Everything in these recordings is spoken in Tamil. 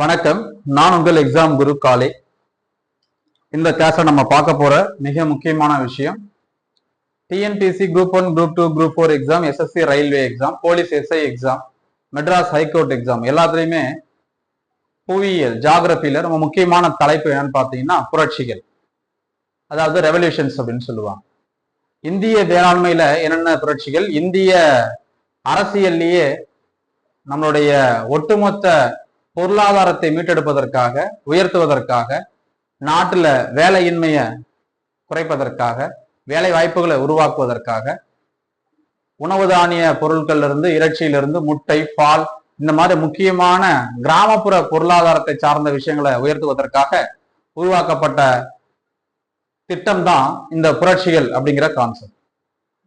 வணக்கம். நான் உங்கள் எக்ஸாம் குரு காலே இந்த கிளாஸ்ல நம்ம பார்க்க போற மிக முக்கியமான விஷயம். TNPSC group one group two group four exam SSC railway exam police SI exam Madras high court exam எல்லாத்துலேயுமே புவியியல் ஜாகிரபியில ரொம்ப முக்கியமான தலைப்பு என்னன்னு பார்த்தீங்கன்னா புரட்சிகள். அதாவது ரெவல்யூஷன்ஸ் அப்படின்னு சொல்லுவாங்க. இந்திய வேளாண்மையில என்னென்ன புரட்சிகள்? இந்திய அரசியல்லையே நம்மளுடைய ஒட்டுமொத்த பொருளாதாரத்தை மீட்டெடுப்பதற்காக உயர்த்துவதற்காக நாட்டில் வேலையின்மையை குறைப்பதற்காக வேலை வாய்ப்புகளை உருவாக்குவதற்காக உணவு தானிய பொருட்கள்லேருந்து இறைச்சியிலிருந்து முட்டை பால் இந்த மாதிரி முக்கியமான கிராமப்புற பொருளாதாரத்தை சார்ந்த விஷயங்களை உயர்த்துவதற்காக உருவாக்கப்பட்ட திட்டம் தான் இந்த புரட்சிகள் அப்படிங்கிற கான்செப்ட்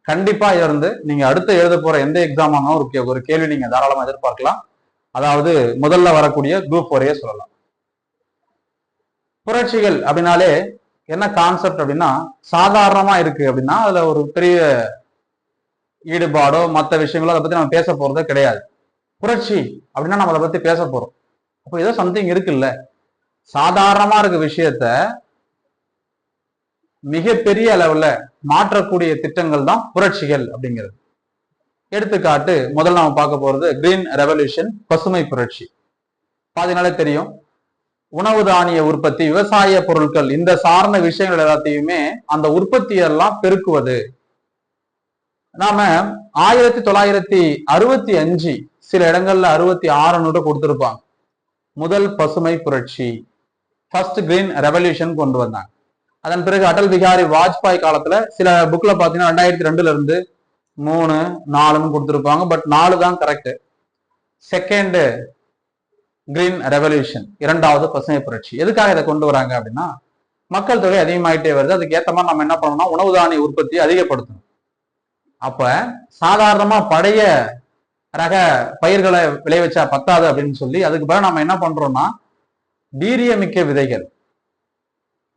கண்டிப்பா இருந்து நீங்க அடுத்து எழுத போற எந்த எக்ஸாம் ஒரு கே- ஒரு கேள்வி நீங்க தாராளமா எதிர்பார்க்கலாம். அதாவது முதல்ல வரக்கூடிய குரூப் ஒரே சொல்லலாம். புரட்சிகள் அப்படின்னாலே என்ன கான்செப்ட் அப்படின்னா சாதாரணமா இருக்கு அப்படின்னா அதுல ஒரு பெரிய ஈடுபாடோ மற்ற விஷயங்களோ அதை பத்தி நம்ம பேச போறதே கிடையாது. புரட்சி அப்படின்னா நம்ம அதை பத்தி பேச போறோம். அப்போ ஏதோ சம்திங் இருக்குல்ல. சாதாரணமா இருக்க விஷயத்த மிகப்பெரிய அளவுல மாற்றக்கூடிய திட்டங்கள் தான் புரட்சிகள் அப்படிங்கிறது. எடுத்துக்காட்டு முதல்ல நம்ம பார்க்க போறது கிரீன் ரெவல்யூஷன் பசுமை புரட்சி. பாதினாலே தெரியும். உணவு தானிய உற்பத்தி விவசாய பொருட்கள் இந்த சார்ந்த விஷயங்கள் எல்லாத்தையுமே அந்த உற்பத்தியெல்லாம் பெருக்குவது. நாம ஆயிரத்தி தொள்ளாயிரத்தி அறுபத்தி அஞ்சு சில இடங்கள்ல அறுபத்தி ஆறுன்னு கொடுத்துருப்பாங்க. முதல் பசுமை புரட்சி. ஃபர்ஸ்ட் கிரீன் ரெவல்யூஷன் கொண்டு வந்தாங்க. அதன் பிறகு அடல் பிகாரி வாஜ்பாய் காலத்துல சில புக்ல பாத்தீங்கன்னா ரெண்டாயிரத்தி ரெண்டுல இருந்து மூணு நாலுன்னு கொடுத்துருப்பாங்க. பட் நாலு தான் கரெக்டு செகண்டு கிரீன் ரெவல்யூஷன் இரண்டாவது பசுமை புரட்சி. எதுக்காக இதை கொண்டு வராங்க அப்படின்னா மக்கள் தொகை அதிகமாயிட்டே வருது. அதுக்கு ஏற்ற மாதிரி நம்ம என்ன பண்ணணும்னா உணவு தானிய உற்பத்தியை அதிகப்படுத்தணும். அப்ப சாதாரணமா பழைய ரக பயிர்களை விளைவிச்சா பத்தாது அப்படின்னு சொல்லி அதுக்கு பிறகு நம்ம என்ன பண்றோம்னா வீரியமிக்க விதைகள்.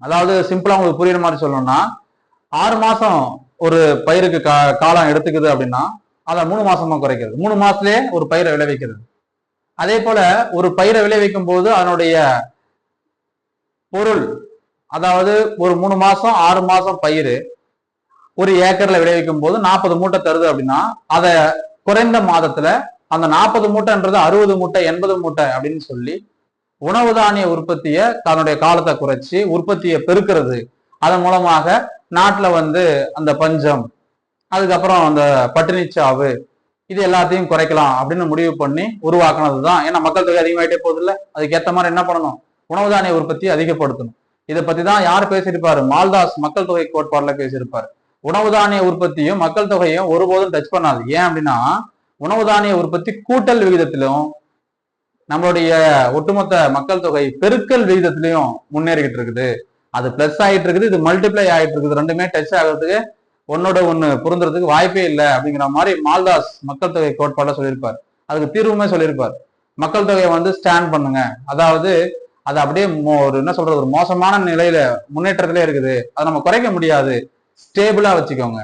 அதாவது சிம்பிளா உங்களுக்கு புரியுற மாதிரி சொல்லணும்னா ஆறு மாசம் ஒரு பயிருக்கு கா காலம் எடுத்துக்குது அப்படின்னா அதை மூணு மாசமா குறைக்கிறது. மூணு மாசத்துலயே ஒரு பயிரை விளைவிக்கிறது. அதே போல ஒரு பயிரை விளைவிக்கும் போது அதனுடைய பொருள் அதாவது ஒரு மூணு மாசம் ஆறு மாசம் பயிர் ஒரு ஏக்கர்ல விளைவிக்கும் போது நாற்பது மூட்டை தருது அப்படின்னா அதை குறைந்த மாதத்துல அந்த நாற்பது மூட்டைன்றது அறுபது மூட்டை எண்பது மூட்டை அப்படின்னு சொல்லி உணவு தானிய உற்பத்தியை தன்னுடைய காலத்தை குறைச்சி உற்பத்தியை பெருக்கிறது. அதன் மூலமாக நாட்டில் வந்து அந்த பஞ்சம் அதுக்கப்புறம் அந்த பட்டினிச்சாவு இது எல்லாத்தையும் குறைக்கலாம் அப்படின்னு முடிவு பண்ணி உருவாக்குனது தான் ஏன்னா மக்கள் தொகை அதிகமாகிட்டே போகுதுல்ல. அதுக்கேற்ற மாதிரி என்ன பண்ணணும்? உணவு தானிய உற்பத்தி அதிகப்படுத்தணும். இதை பத்தி தான் யார் பேசியிருப்பாரு? மால்தாஸ் மக்கள் தொகை கோட்பாடுல பேசியிருப்பாரு. உணவு தானிய உற்பத்தியும் மக்கள் தொகையும் ஒருபோதும் டச் பண்ணாது. ஏன் அப்படின்னா உணவு தானிய உற்பத்தி கூட்டல் விகிதத்திலும் நம்மளுடைய ஒட்டுமொத்த மக்கள் தொகை பெருக்கல் விகிதத்திலையும் முன்னேறிக்கிட்டு இருக்குது. அது பிளஸ் ஆகிட்டு இருக்குது இது மல்டிப்ளை ஆகிட்டு இருக்குது. ரெண்டுமே டச் ஆகிறதுக்கு ஒன்னோட ஒண்ணு பொருந்துறதுக்கு வாய்ப்பே இல்லை அப்படிங்கிற மாதிரி மால்தாஸ் மக்கள் தொகை கோட்பாடுல சொல்லியிருப்பார். அதுக்கு தீர்வுமே சொல்லியிருப்பார். மக்கள் தொகையை வந்து ஸ்டாண்ட் பண்ணுங்க. அதாவது அது அப்படியே மோ- ஒரு என்ன சொல்றது ஒரு மோசமான நிலையில முன்னேற்றத்திலே இருக்குது. அதை நம்ம குறைக்க முடியாது. ஸ்டேபிளா வச்சுக்கோங்க.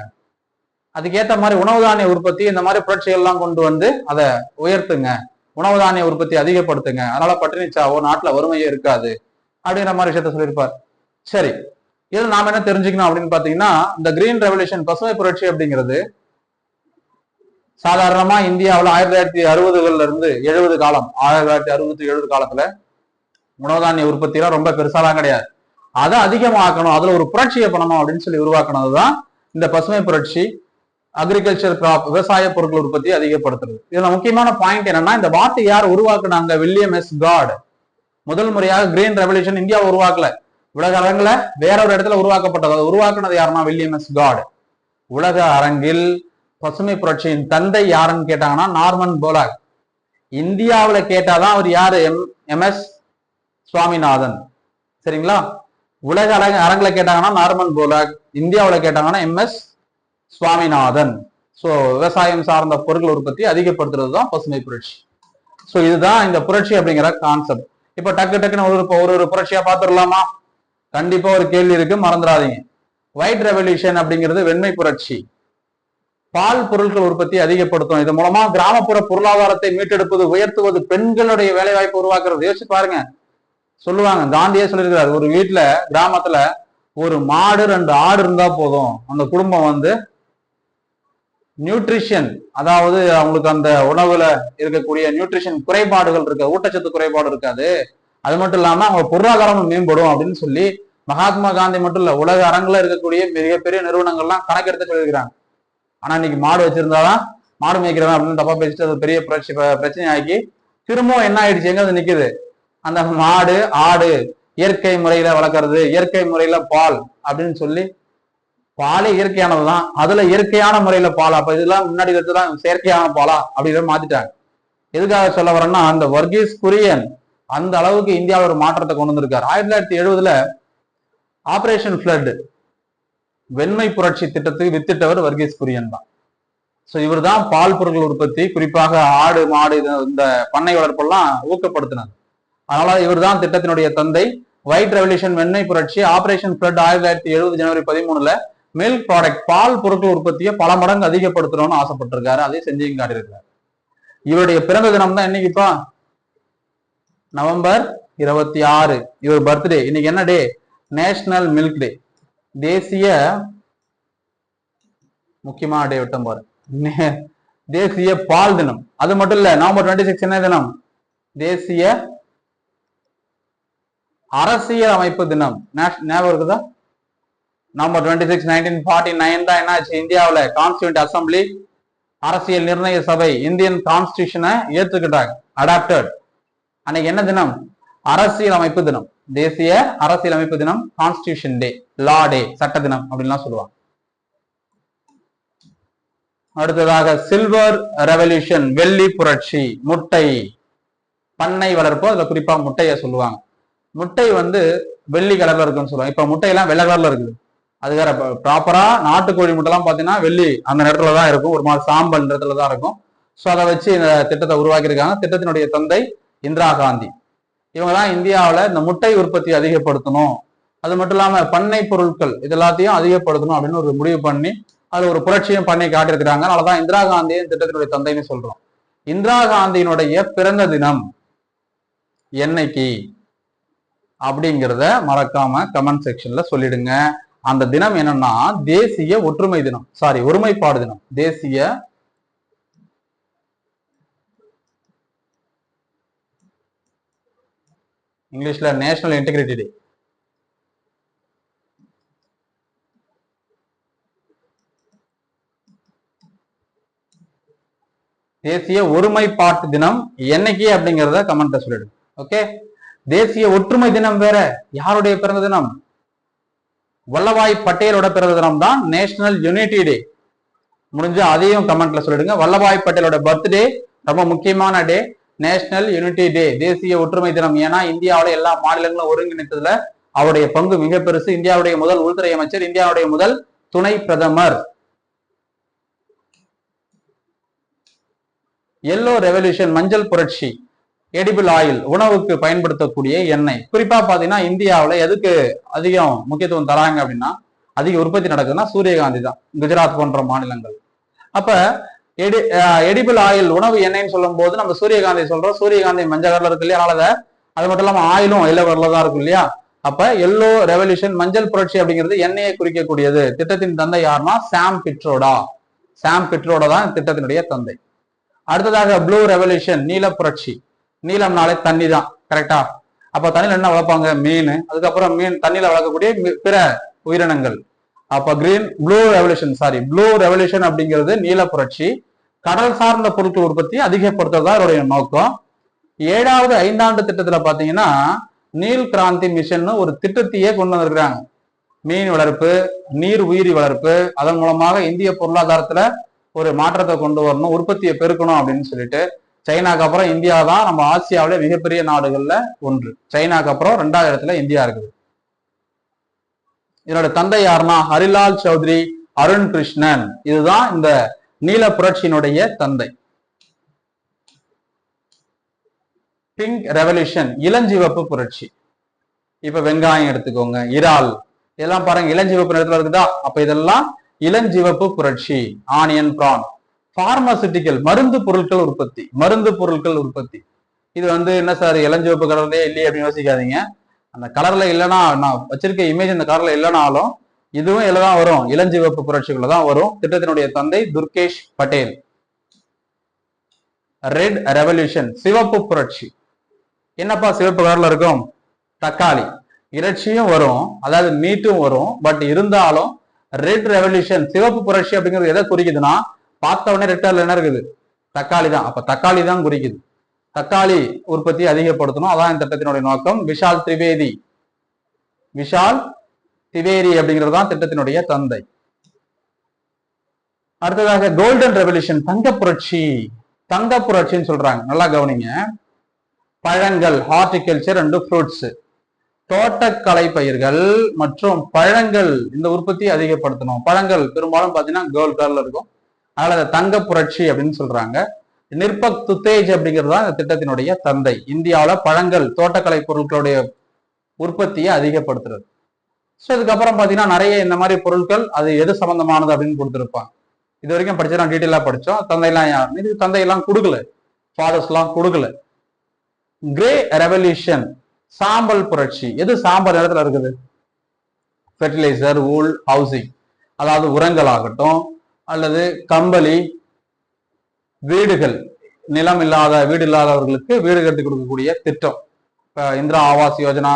அதுக்கேத்த மாதிரி உணவு தானிய உற்பத்தி இந்த மாதிரி புரட்சிகள்லாம் கொண்டு வந்து அதை உயர்த்துங்க. உணவு தானிய உற்பத்தி அதிகப்படுத்துங்க. அதனால பட்டினிச்சாவோ நாட்டுல வறுமையே இருக்காது. அப்படிங்கிற மாதிரி விஷயத்த சொல்லியிருப்பார். சரி. இதுல நாம என்ன தெரிஞ்சுக்கணும் அப்படின்னு பாத்தீங்கன்னா இந்த கிரீன் ரெவல்யூஷன் பசுமை புரட்சி அப்படிங்கிறது சாதாரணமா இந்தியாவுல ஆயிரத்தி தொள்ளாயிரத்தி அறுபதுகள்ல இருந்து எழுபது காலம் ஆயிரத்தி தொள்ளாயிரத்தி அறுபத்தி எழுபது காலத்துல உணவுதானிய உற்பத்தி எல்லாம் ரொம்ப பெருசாலாம் கிடையாது. அதை அதிகமாக்கணும் அதுல ஒரு புரட்சியை பண்ணணும் அப்படின்னு சொல்லி உருவாக்குனதுதான் இந்த பசுமை புரட்சி அக்ரிகல்ச்சர் கிராப் விவசாய பொருட்கள் உற்பத்தி அதிகப்படுத்துறது. இதுல முக்கியமான பாயிண்ட் என்னன்னா இந்த வார்த்தை யார் உருவாக்குனாங்க? வில்லியம் எஸ் காட் முதல் முறையாக கிரீன் ரெவல்யூஷன் இந்தியா உருவாக்கல. உலக அரங்குல வேற ஒரு இடத்துல உருவாக்கப்பட்டது. உருவாக்குனது யாருன்னா வில்லியம் எஸ் காட். உலக அரங்கில் பசுமை புரட்சியின் தந்தை யாருன்னு கேட்டாங்கன்னா நார்மன் போலாக். இந்தியாவில் கேட்டாதான் அவர் யாரு? M MS Swaminathan. சரிங்களா? உலக அரங்க அரங்கில் கேட்டாங்கன்னா நார்மன் போலாக். இந்தியாவில் கேட்டாங்கன்னா எம்எஸ் சுவாமிநாதன். ஸோ விவசாயம் சார்ந்த பொருட்கள் உற்பத்தி அதிகப்படுத்துறது தான் பசுமை புரட்சி. ஸோ இதுதான் இந்த புரட்சி அப்படிங்கிற கான்செப்ட் இப்போ டக்கு டக்குன்னு ஒரு ஒரு ஒரு புரட்சியா பார்த்துடலாமா? கண்டிப்பா ஒரு கேள்வி இருக்கு மறந்துடாதீங்க. ஒயிட் ரெவல்யூஷன் அப்படிங்கிறது வெண்மை புரட்சி. பால் பொருட்கள் உற்பத்தி அதிகப்படுத்தும். இது மூலமா கிராமப்புற பொருளாதாரத்தை மீட்டெடுப்பது உயர்த்துவது பெண்களுடைய வேலை வாய்ப்பு உருவாக்குறது. யோசிச்சு பாருங்க. சொல்லுவாங்க காந்தியே சொல்லியிருக்கிறார் ஒரு வீட்டுல கிராமத்துல ஒரு மாடு ரெண்டு ஆடு இருந்தா போதும். அந்த குடும்பம் வந்து நியூட்ரிஷன் அதாவது அவங்களுக்கு அந்த உணவுல இருக்கக்கூடிய நியூட்ரிஷன் குறைபாடுகள் இருக்க ஊட்டச்சத்து குறைபாடு இருக்காது. அது மட்டும் இல்லாம அவங்க பொருளாதாரமும் மேம்படும் அப்படின்னு சொல்லி மகாத்மா காந்தி மட்டும் இல்ல உலக அரங்குல இருக்கக்கூடிய மிகப்பெரிய நிறுவனங்கள்லாம் கணக்கெடுத்து சொல்லியிருக்கிறாங்க. ஆனா இன்னைக்கு மாடு வச்சிருந்தாதான் மாடு மேய்க்கிறவன் அப்படின்னு தப்பா பேசிட்டு அது பெரிய பிரச்சனை பிரச்சனை ஆக்கி திரும்பவும் என்ன ஆயிடுச்சு? எங்க அது நிக்குது? அந்த மாடு ஆடு இயற்கை முறையில வளர்க்கறது இயற்கை முறையில பால் அப்படின்னு சொல்லி பாலே இயற்கையானதுதான். அதுல இயற்கையான முறையில பால்? அப்ப இதெல்லாம் முன்னாடி தான் செயற்கையான பாலா? அப்படின்னு மாத்திட்டாங்க. எதுக்காக சொல்ல வரேன்னா அந்த வர்கீஸ் குரியன் அந்த அளவுக்கு இந்தியாவில் ஒரு மாற்றத்தை கொண்டு வந்திருக்காரு. ஆயிரத்தி தொள்ளாயிரத்தி எழுபதுல ஆபரேஷன் ஃபிளட் வெண்மை புரட்சி திட்டத்துக்கு வித்திட்டவர் வர்கீஸ் குரியன் தான். ஸோ இவர் தான் பால் பொருட்கள் உற்பத்தி குறிப்பாக ஆடு மாடு இந்த பண்ணை வளர்ப்பெல்லாம் ஊக்கப்படுத்தினார். அதனால இவர் தான் திட்டத்தினுடைய தந்தை. ஒயிட் ரெவல்யூஷன் வெண்ணெய் புரட்சி ஆபரேஷன் ஃபிளட் ஆயிரத்தி தொள்ளாயிரத்தி எழுபது ஜனவரி பதிமூணுல மில்க் ப்ராடக்ட் பால் பொருட்கள் உற்பத்தியை பல மடங்கு அதிகப்படுத்தணும்னு ஆசைப்பட்டிருக்காரு. அதை செஞ்சையும் காட்டியிருக்காரு. இவருடைய பிறந்த தினம் தான் என்னைக்குப்பா? நவம்பர் இருபத்தி ஆறு. இவர் பர்த்டே இன்னைக்கு என்ன டே நேஷனல் மில்க் டே தேசிய முக்கியமான டே விட்டம் பாரு. நே- தேசிய பால் தினம். அது மட்டும் இல்ல நவம்பர் டுவெண்ட்டி சிக்ஸ் என்ன தினம்? தேசிய அரசியல் அமைப்பு தினம். நேஷ்- ஞாபகம் இருக்குதா? November twenty six nineteen forty nine தான் என்னாச்சு? இந்தியாவில் கான்ஸ்டியூண்ட் அசம்பிளி அரசியல் நிர்ணய சபை இந்தியன் கான்ஸ்டியூஷனை ஏற்றுக்கிட்டாங்க அடாப்டட் அன்னைக்கு என்ன தினம்? அரசியல் அமைப்பு தினம். தேசிய அரசியல் அமைப்பு தினம் கான்ஸ்டியூஷன் டே லா டே சட்ட தினம் அப்படின்லாம் சொல்லுவாங்க. அடுத்ததாக சில்வர் ரெவல்யூஷன் வெள்ளி புரட்சி முட்டை பண்ணை வளர்ப்பு அதுல குறிப்பா முட்டைய சொல்லுவாங்க. முட்டை வந்து வெள்ளி கலர்ல இருக்குன்னு சொல்லுவாங்க. இப்ப முட்டையெல்லாம் வெள்ளை கலர்ல இருக்குது. அது வேற ப்ராப்பரா நாட்டுக்கோழி முட்டைலாம் பாத்தீங்கன்னா வெள்ளி அந்த நேரத்துல தான் இருக்கும். ஒரு மாதிரி சாம்பல் நிறத்துல தான் இருக்கும். ஸோ அதை வச்சு இந்த திட்டத்தை உருவாக்கியிருக்காங்க. திட்டத்தினுடைய தந்தை இந்திரா காந்தி. இவங்க தான் இந்தியாவில் இந்த முட்டை உற்பத்தி அதிகப்படுத்தணும். அது மட்டும் இல்லாமல் பண்ணை பொருட்கள் இது எல்லாத்தையும் அதிகப்படுத்தணும் அப்படின்னு ஒரு முடிவு பண்ணி அது ஒரு புரட்சியும் பண்ணி காட்டியிருக்கிறாங்க. அதனாலதான் இந்திரா காந்தியின் திட்டத்தினுடைய தந்தைன்னு சொல்றோம். இந்திரா காந்தியினுடைய பிறந்த தினம் என்னைக்கு அப்படிங்கிறத மறக்காம கமெண்ட் செக்ஷன்ல சொல்லிடுங்க. அந்த தினம் என்னன்னா தேசிய ஒற்றுமை தினம். சாரி ஒருமைப்பாடு தினம். தேசிய இங்கிலீஷ்ல நேஷனல் இன்டெகிரிட்டி டே தேசிய ஒருமைப்பாட்டு தினம் என்னைக்கு அப்படிங்கிறத கமெண்ட்ல சொல்லிடுங்க ஓகே தேசிய ஒற்றுமை தினம் வேற. யாருடைய பிறந்த தினம்? வல்லபாய் பட்டேலோட பிறந்த தினம் தான் நேஷனல் யூனிட்டி டே முடிஞ்ச அதையும் கமெண்ட்ல சொல்லிடுங்க. வல்லபாய் பட்டேலோட பர்த்டே ரொம்ப முக்கியமான டே நேஷனல் யூனிட்டி டே தேசிய ஒற்றுமை தினம். ஏன்னா இந்தியாவுல எல்லா மாநிலங்களும் ஒருங்கிணைத்ததுல அவருடைய பங்கு மிக பெருசு. இந்தியாவுடைய முதல் உள்துறை அமைச்சர் இந்தியாவுடைய முதல் துணை பிரதமர். எல்லோ ரெவல்யூஷன் மஞ்சள் புரட்சி எடிபிள் ஆயில் உணவுக்கு பயன்படுத்தக்கூடிய எண்ணெய். குறிப்பா பாத்தீங்கன்னா இந்தியாவுல எதுக்கு அதிகம் முக்கியத்துவம் தராங்க அப்படின்னா அதிக உற்பத்தி நடக்குதுன்னா சூரியகாந்தி தான் குஜராத் போன்ற மாநிலங்கள். அப்ப எடி எடிபிள் ஆயில் உணவு எண்ணெய்ன்னு சொல்லும் போது நம்ம சூரியகாந்தி சொல்றோம். சூரியகாந்தி மஞ்சள் கலர்ல இருக்கு இல்லையா? அதனால அது மட்டும் இல்லாம ஆயிலும் எல்லோ கலர்ல தான் இருக்கும் இல்லையா? அப்ப எல்லோ ரெவல்யூஷன் மஞ்சள் புரட்சி அப்படிங்கிறது எண்ணெயை குறிக்கக்கூடியது. திட்டத்தின் தந்தை யாருன்னா? சாம் பிட்ரோடா. சாம் பிட்ரோடா தான் திட்டத்தினுடைய தந்தை. அடுத்ததாக ப்ளூ ரெவல்யூஷன் நீல புரட்சி. நீலம்னாலே தண்ணி தான் கரெக்டா அப்ப தண்ணியில என்ன வளர்ப்பாங்க? மீன். அதுக்கப்புறம் மீன் தண்ணியில வளர்க்கக்கூடிய பிற உயிரினங்கள். அப்ப green blue revolution sorry blue revolution அப்படிங்கிறது நீல புரட்சி. கடல் சார்ந்த பொருட்கள் உற்பத்தி அதிகப்படுத்துறதா அவருடைய நோக்கம். ஏழாவது ஐந்தாண்டு திட்டத்துல பாத்தீங்கன்னா நீல் கிராந்தி மிஷன் ஒரு திட்டத்தையே கொண்டு வந்திருக்கிறாங்க. மீன் வளர்ப்பு நீர் உயிரி வளர்ப்பு அதன் மூலமாக இந்திய பொருளாதாரத்துல ஒரு மாற்றத்தை கொண்டு வரணும் உற்பத்தியை பெருக்கணும் அப்படின்னு சொல்லிட்டு சைனாக்கு அப்புறம் இந்தியா தான் நம்ம ஆசியாவில மிகப்பெரிய நாடுகள்ல ஒன்று. சைனாக்கு அப்புறம் ரெண்டாவது இடத்துல இந்தியா இருக்குது. இதனோட தந்தை யாருன்னா ஹரிலால் சௌத்ரி அருண் கிருஷ்ணன். இதுதான் இந்த நீல புரட்சியினுடைய தந்தை. பிங்க் ரெவல்யூஷன் இளஞ்சிவப்பு புரட்சி. இப்ப வெங்காயம் எடுத்துக்கோங்க இறால். இதெல்லாம் பாருங்க இளஞ்சிவப்பு நிறத்துல இருக்குதா? அப்ப இதெல்லாம் இளஞ்சிவப்பு புரட்சி ஆனியன் பிரான் பார்மசூட்டிக்கல் மருந்து பொருட்கள் உற்பத்தி மருந்து பொருட்கள் உற்பத்தி. இது வந்து என்ன சார் இளஞ்சிவப்பு கலர்லயே இல்லையே அப்படின்னு யோசிக்காதீங்க. அந்த கலர்ல இல்லைன்னா நான் வச்சிருக்க இமேஜ் அந்த கலர்ல இல்லைனாலும் இதுவும் இதுல தான் வரும். இளஞ்சிவப்பு புரட்சிக்குள்ள தான் வரும். திட்டத்தினுடைய தந்தை துர்கேஷ் பட்டேல். ரெட் ரெவல்யூஷன் சிவப்பு புரட்சி. என்னப்பா சிவப்பு கலர்ல இருக்கும்? தக்காளி. இறைச்சியும் வரும். அதாவது மீட்டும் வரும். பட் இருந்தாலும் ரெட் ரெவல்யூஷன் சிவப்பு புரட்சி அப்படிங்கிறது எதை குறிக்குதுன்னா பார்த்த உடனே ரெட் கலர்ல என்ன இருக்குது? தக்காளி தான். அப்ப தக்காளி தான் குறிக்குது. தக்காளி உற்பத்தி அதிகப்படுத்தணும். அதான் இந்த திட்டத்தினுடைய நோக்கம். விஷால் திரிவேதி. விஷால் திவேரி அப்படிங்கிறது தான் திட்டத்தினுடைய தந்தை. அடுத்ததாக கோல்டன் ரெவல்யூஷன் தங்க புரட்சி தங்க புரட்சின்னு சொல்றாங்க. நல்லா கவனிங்க. பழங்கள் ஹார்டிகல்ச்சர் அண்ட் ஃப்ரூட்ஸ் தோட்டக்கலை பயிர்கள் மற்றும் பழங்கள் இந்த உற்பத்தியை அதிகப்படுத்தணும். பழங்கள் பெரும்பாலும் பார்த்தீங்கன்னா கோல்ட் கலர்ல இருக்கும். அதனால அதை தங்க புரட்சி அப்படின்னு சொல்றாங்க. நிர்பக் துத்தேஜ் அப்படிங்கிறது தான் இந்த திட்டத்தினுடைய தந்தை. இந்தியாவில் பழங்கள் தோட்டக்கலை பொருட்களுடைய உற்பத்தியை அதிகப்படுத்துறது. ஸோ இதுக்கப்புறம் பார்த்தீங்கன்னா நிறைய இந்த மாதிரி பொருட்கள் அது எது சம்பந்தமானது அப்படின்னு கொடுத்துருப்பாங்க. இது வரைக்கும் படிச்சு நான் டீட்டெயிலாக படித்தோம் தந்தையெல்லாம் யார்? இது தந்தையெல்லாம் கொடுக்கல. ஃபாதர்ஸ்லாம் கொடுக்கல. கிரே ரெவல்யூஷன் சாம்பல் புரட்சி. எது சாம்பல் நேரத்தில் இருக்குது? ஃபெர்டிலைசர் ஊல் ஹவுசிங் அதாவது உரங்கள் ஆகட்டும் அல்லது கம்பளி வீடுகள். நிலம் இல்லாத வீடு இல்லாதவர்களுக்கு வீடு கட்டி கொடுக்கக்கூடிய திட்டம். இப்போ இந்திரா ஆவாஸ் யோஜனா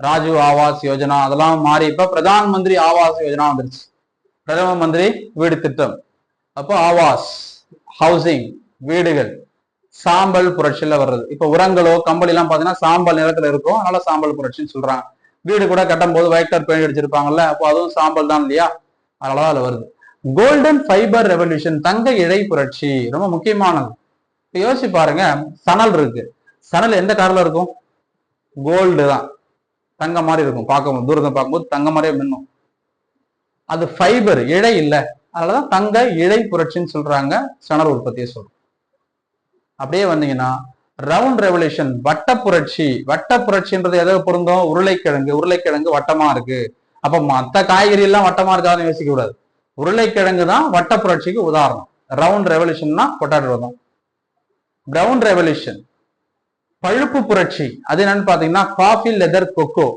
ராஜீவ் ஆவாஸ் யோஜனா அதெல்லாம் மாறி இப்ப பிரதான் மந்திரி ஆவாஸ் யோஜனா வந்துருச்சு. பிரதம மந்திரி வீடு திட்டம். அப்போ ஆவாஸ் ஹவுசிங் வீடுகள் சாம்பல் புரட்சியில வர்றது. இப்ப உரங்களோ கம்பளி எல்லாம் பாத்தீங்கன்னா சாம்பல் நிறத்துல இருக்கும். அதனால சாம்பல் புரட்சின்னு சொல்றாங்க. வீடு கூட கட்டும் போது ஒயிட் கலர் பெயிண்ட் அடிச்சிருப்பாங்கல்ல அப்போ அதுவும் சாம்பல் தான் இல்லையா? அதனாலதான் அதுல வருது. கோல்டன் ஃபைபர் ரெவல்யூஷன் தங்க இழை புரட்சி ரொம்ப முக்கியமானது. இப்ப யோசிச்சு பாருங்க சணல் இருக்கு. சணல் எந்த கலர்ல இருக்கும்? கோல்டு தான். தங்க மாதிரி இருக்கும். பார்க்கும் தூரத்தை பார்க்கும்போது தங்க மாதிரியே மின்னும். அது ஃபைபர் இழை இல்லை. அதனாலதான் தங்க இழை புரட்சின்னு சொல்றாங்க. சணல் உற்பத்தியை சொல்றோம். அப்படியே வந்தீங்கன்னா ரவுண்ட் ரெவல்யூஷன் வட்ட புரட்சி வட்ட புரட்சின்றது எதை பொருந்தும்? உருளைக்கிழங்கு. உருளைக்கிழங்கு வட்டமா இருக்கு. அப்ப மற்ற காய்கறி எல்லாம் வட்டமா இருக்காதுன்னு யோசிக்க கூடாது. உருளைக்கிழங்கு தான் வட்ட புரட்சிக்கு உதாரணம். ரவுண்ட் ரெவல்யூஷன்னா பொட்டாட்டோ தான் பிரவுன் ரெவல்யூஷன் பழுப்பு புரட்சி. அது என்னன்னு பாத்தீங்கன்னா காஃபி லெதர் கொக்கோ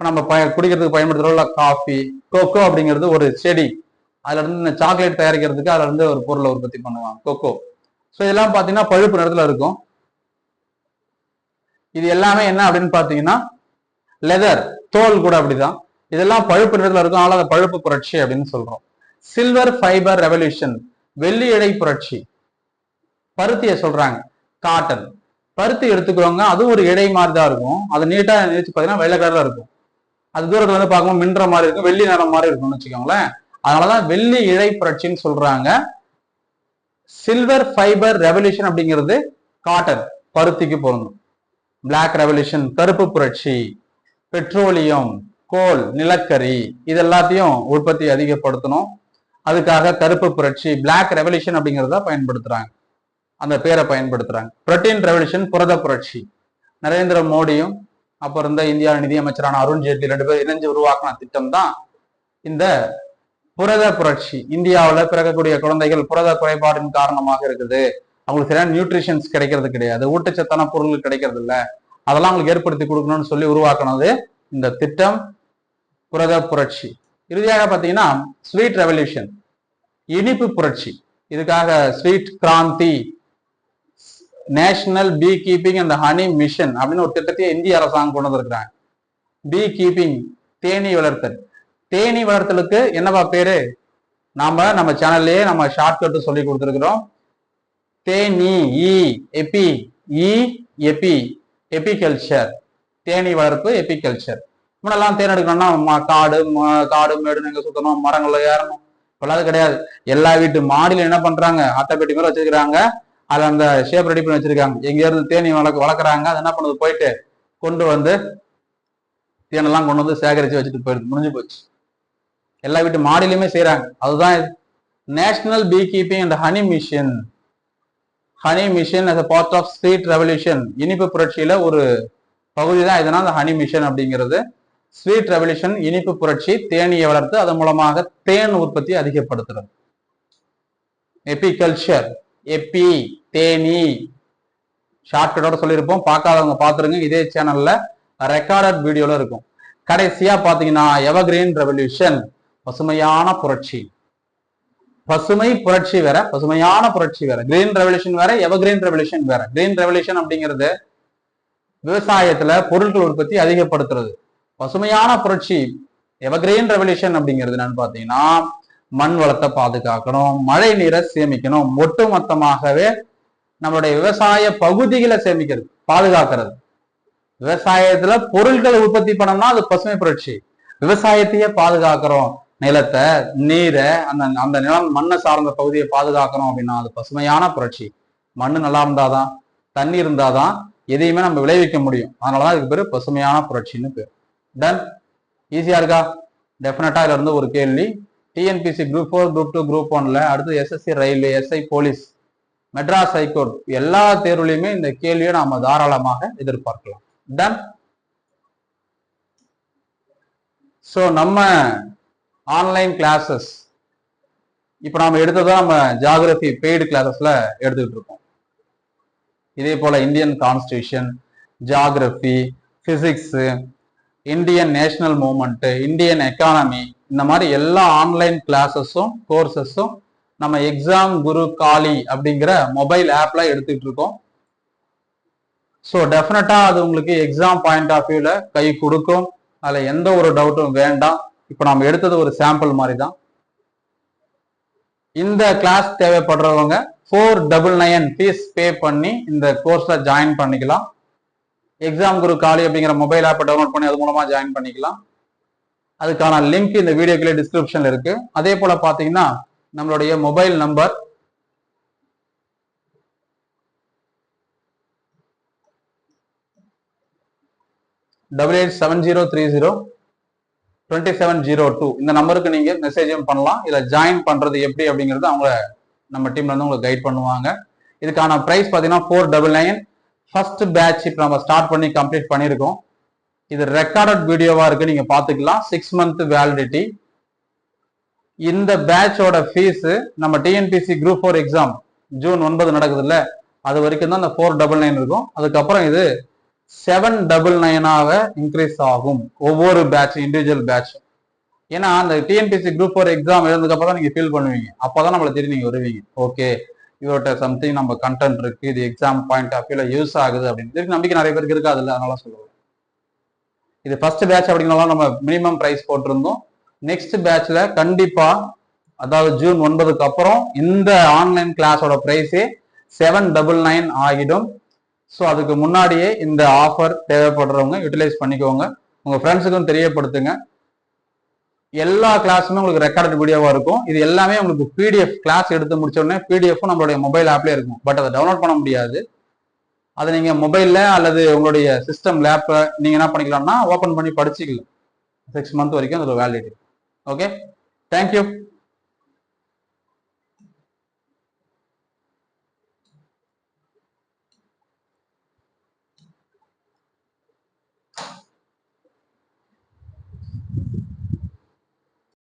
நம்ம பய குடிக்கிறதுக்கு பயன்படுத்துறோம்ல காஃபி கொக்கோ அப்படிங்கிறது ஒரு செடி. அதுல இருந்து இந்த சாக்லேட் தயாரிக்கிறதுக்கு அதுல இருந்து ஒரு பொருளை உற்பத்தி பண்ணுவாங்க கொக்கோ ஸோ இதெல்லாம் பாத்தீங்கன்னா பழுப்பு நிறத்துல இருக்கும். இது எல்லாமே என்ன அப்படின்னு பாத்தீங்கன்னா லெதர் தோல் கூட அப்படிதான். இதெல்லாம் பழுப்பு நிறத்துல இருக்கும் ஆனால் அதை பழுப்பு புரட்சி அப்படின்னு சொல்றோம். சில்வர் ஃபைபர் ரெவல்யூஷன் வெள்ளி இழை புரட்சி. பருத்தியை சொல்றாங்க காட்டன் பருத்தி எடுத்துக்கிறவங்க அதுவும் ஒரு இடை மாதிரி தான் இருக்கும். அது நீட்டாக நினைச்சு பார்த்தீங்கன்னா வெள்ளை கலரில் இருக்கும். அது தூரத்தில் வந்து பார்க்கும்போது மின்ற மாதிரி இருக்கும் வெள்ளி நிறம் மாதிரி இருக்கும்னு வச்சுக்கோங்களேன். அதனாலதான் வெள்ளி இழை புரட்சின்னு சொல்றாங்க. சில்வர் ஃபைபர் ரெவல்யூஷன் அப்படிங்கிறது காட்டன் பருத்திக்கு பொருந்தும். பிளாக் ரெவல்யூஷன் கருப்பு புரட்சி பெட்ரோலியம் கோல் நிலக்கரி இது எல்லாத்தையும் உற்பத்தி அதிகப்படுத்தணும். அதுக்காக கருப்பு புரட்சி பிளாக் ரெவல்யூஷன் அப்படிங்கிறத பயன்படுத்துறாங்க. அந்த பேரை பயன்படுத்துறாங்க. புரோட்டீன் ரெவல்யூஷன் புரத புரட்சி. நரேந்திர மோடியும் அப்புறம் இருந்த இந்தியா நிதியமைச்சரான அருண் ஜேட்லி ரெண்டு பேரும் இணைஞ்சு உருவாக்கின திட்டம் தான் இந்த புரத புரட்சி. இந்தியாவில் பிறக்கக்கூடிய குழந்தைகள் புரத குறைபாடின் காரணமாக இருக்குது. அவங்களுக்கு சரியான நியூட்ரிஷன்ஸ் கிடைக்கிறது கிடையாது. ஊட்டச்சத்தான பொருள் கிடைக்கிறது இல்லை. அதெல்லாம் அவங்களுக்கு ஏற்படுத்தி கொடுக்கணும்னு சொல்லி உருவாக்குனது இந்த திட்டம் புரத புரட்சி. இறுதியாக பார்த்தீங்கன்னா ஸ்வீட் ரெவல்யூஷன் இனிப்பு புரட்சி. இதுக்காக sweet Kranti national bee keeping and honey mission அப்படின்னு ஒரு திட்டத்தை இந்திய அரசாங்கம் கொண்டு வந்திருக்கிறாங்க. பீ கீப்பிங் தேனீ வளர்த்தல். தேனீ வளர்த்தலுக்கு என்னவா பேரு? நாம நம்ம சேனல்லையே நம்ம ஷார்ட்கட் சொல்லி கொடுத்துருக்குறோம். தேனி இ எபி இ எபி எபிகல்ச்சர். தேனீ வளர்ப்பு எபிகல்ச்சர். முன்னெல்லாம் தேன் எடுக்கணும்னா காடு காடு மேடு எங்க சுத்தணும் மரங்கள்ல ஏறணும். இப்பெல்லாம் அது கிடையாது. எல்லா வீட்டு மாடியில என்ன பண்றாங்க? அட்டை பெட்டி மேல வச்சிருக்கிறாங்க. அதை அந்த ஷேப் ரெடி பண்ணி வச்சிருக்காங்க. எங்கேயிருந்து தேனி வளர்க்க வளர்க்குறாங்க. அது என்ன பண்ணுது? போயிட்டு கொண்டு வந்து தேனெல்லாம் கொண்டு வந்து சேகரித்து வச்சுட்டு போயிடுது. முடிஞ்சு போச்சு. எல்லா வீட்டு மாடிலையுமே செய்கிறாங்க அதுதான் national bee keeping and honey mission honey mission as a part of sweet revolution இனிப்பு புரட்சியில ஒரு பகுதி தான் இதனால் அந்த ஹனி மிஷன் அப்படிங்கிறது. ஸ்வீட் ரெவல்யூஷன் இனிப்பு புரட்சி தேனியை வளர்த்து அதன் மூலமாக தேன் உற்பத்தி அதிகப்படுத்துறது. எபிகல்ச்சர் எப்பி தேனி ஷார்ட்கட்டோட சொல்லியிருப்போம். பார்க்காதவங்க பார்த்துருங்க. இதே சேனல்ல ரெக்கார்டட் வீடியோல இருக்கும். கடைசியா பாத்தீங்கன்னா எவர்கிரீன் ரெவல்யூஷன் பசுமையான புரட்சி. பசுமை புரட்சி வேற பசுமையான புரட்சி வேற. கிரீன் ரெவல்யூஷன் வேற எவர்கிரீன் ரெவல்யூஷன் வேற. கிரீன் ரெவல்யூஷன் அப்படிங்கிறது விவசாயத்துல பொருட்கள் உற்பத்தி அதிகப்படுத்துறது. பசுமையான புரட்சி எவர்கிரீன் ரெவல்யூஷன் அப்படிங்கிறது என்னன்னு பாத்தீங்கன்னா மண் வளத்தை பாதுகாக்கணும் மழை நீரை சேமிக்கணும். ஒட்டுமொத்தமாகவே நம்மளுடைய விவசாய பகுதிகளை சேமிக்கிறது பாதுகாக்கிறது. விவசாயத்துல பொருட்களை உற்பத்தி பண்ணோம்னா அது பசுமை புரட்சி. விவசாயத்தையே பாதுகாக்கிறோம். நிலத்தை நீரை அந்த அந்த நிலம் மண்ணை சார்ந்த பகுதியை பாதுகாக்கிறோம் அப்படின்னா அது பசுமையான புரட்சி. மண் நல்லா இருந்தாதான் தண்ணி இருந்தாதான் எதையுமே நம்ம விளைவிக்க முடியும். அதனாலதான் இதுக்கு பேரு பசுமையான புரட்சின்னு பேர். டன் ஈஸியா இருக்கா? டெஃபினட்டா இதுல இருந்து ஒரு கேள்வி. TNPSC group four group two group ஒன்ல அடுத்து SSC railway SI police Madras high court எல்லா தேர்வுலையுமே இந்த கேள்வியை நாம தாராளமாக எதிர்பார்க்கலாம். டன் ஸோ நம்ம ஆன்லைன் கிளாஸஸ் இப்போ நாம எடுத்ததான் நம்ம ஜாகிரபி பெய்டு கிளாஸஸ்ல எடுத்துக்கிட்டு இருக்கோம். இதே போல Indian constitution geography physics Indian national movement Indian economy இந்த மாதிரி எல்லா ஆன்லைன் கிளாஸஸும் கோர்சஸும் நம்ம எக்ஸாம் குரு காலி அப்படிங்கிற மொபைல் ஆப்ல எடுத்துக்கிட்டு இருக்கோம். ஸோ டெஃபினட்டா அது உங்களுக்கு எக்ஸாம் பாயிண்ட் ஆஃப் வியூல கை கொடுக்கும். அதில் எந்த ஒரு டவுட்டும் வேண்டாம். இப்போ நம்ம எடுத்தது ஒரு சாம்பிள் மாதிரி தான் இந்த கிளாஸ் தேவைப்படுறவங்க four double nine fees pay பண்ணி இந்த கோர்ஸில் ஜாயின் பண்ணிக்கலாம். எக்ஸாம் குரு காலி அப்படிங்கிற மொபைல் ஆப்பை டவுன்லோட் பண்ணி அது மூலமா ஜாயின் பண்ணிக்கலாம். அதுக்கான லிங்க் இந்த வீடியோக்குள்ளே டிஸ்கிரிப்ஷன்ல இருக்கு. அதே போல பாத்தீங்கன்னா நம்மளுடைய mobile number double eight seven zero three zero twenty seven zero two இந்த நம்பருக்கு நீங்க மெசேஜும் பண்ணலாம். இதில் ஜாயின் பண்றது எப்படி அப்படிங்கிறது அவங்க நம்ம டீம்ல இருந்து உங்களுக்கு கைட் பண்ணுவாங்க. இதுக்கான ப்ரைஸ் பார்த்தீங்கன்னா four double nine first batch இப்போ நம்ம ஸ்டார்ட் பண்ணி கம்ப்ளீட் பண்ணியிருக்கோம். இது ரெக்கார்டட் வீடியோவாக இருக்குது நீங்கள் பார்த்துக்கலாம். சிக்ஸ் மந்த் வேலிடிட்டி இந்த பேட்சோட ஃபீஸு நம்ம TNPSC group four exam June ஒன்பது நடக்குதுல்ல அது வரைக்கும் தான் இந்த ஃபோர் டபுள் நைன் இருக்கும். அதுக்கப்புறம் இது செவன் டபுள் நைனாக இன்க்ரீஸ் ஆகும். ஒவ்வொரு பேட்ச் இண்டிவிஜுவல் பேட்ச் ஏன்னா அந்த டிஎன்பிசி குரூப் ஃபோர் எக்ஸாம் எழுந்ததுக்கப்புறம் நீங்கள் தான் ஃபீல் பண்ணுவீங்க. அப்போ தான் நம்மளை தெரியும் நீங்கள் வருவீங்க. ஓகே இவர்கிட்ட சம்திங் நம்ம கண்டென்ட் இருக்கு இது எக்ஸாம் பாயிண்ட் ஆஃப் வியூல யூஸ் ஆகுது அப்படின்னு நம்பிக்கை நிறைய பேருக்கு இருக்கு இல்லை அதனால சொல்லுவோம். இது ஃபர்ஸ்ட் பேட்ச் அப்படிங்கலாம் நம்ம மினிமம் ப்ரைஸ் போட்டிருந்தோம். நெக்ஸ்ட் பேட்ச்ல கண்டிப்பா அதாவது ஜூன் ஒன்பதுக்கு அப்புறம் இந்த ஆன்லைன் கிளாஸோட ப்ரைஸே செவன் டபுள் நைன் ஆகிடும். ஸோ அதுக்கு முன்னாடியே இந்த ஆஃபர் தேவைப்படுறவங்க யூட்டிலைஸ் பண்ணிக்கோங்க. உங்க ஃப்ரெண்ட்ஸுக்கும் தெரியப்படுத்துங்க. எல்லா கிளாஸுமே உங்களுக்கு ரெக்கார்டட் வீடியோவாக இருக்கும். இது எல்லாமே உங்களுக்கு பிடிஎஃப் கிளாஸ் எடுத்து முடிச்ச உடனே பிடிஎஃப் நம்மளுடைய மொபைல் ஆப்லேயே இருக்கும். பட் அதை டவுன்லோட் பண்ண முடியாது. அதை நீங்கள் மொபைலில் அல்லது உங்களுடைய சிஸ்டம் லேப்பில் நீங்கள் என்ன பண்ணிக்கலாம்னா ஓப்பன் பண்ணி படிச்சிக்கலாம். சிக்ஸ் மந்த் வரைக்கும் அதில் வேலிடிட்டி ஓகே தேங்க்யூ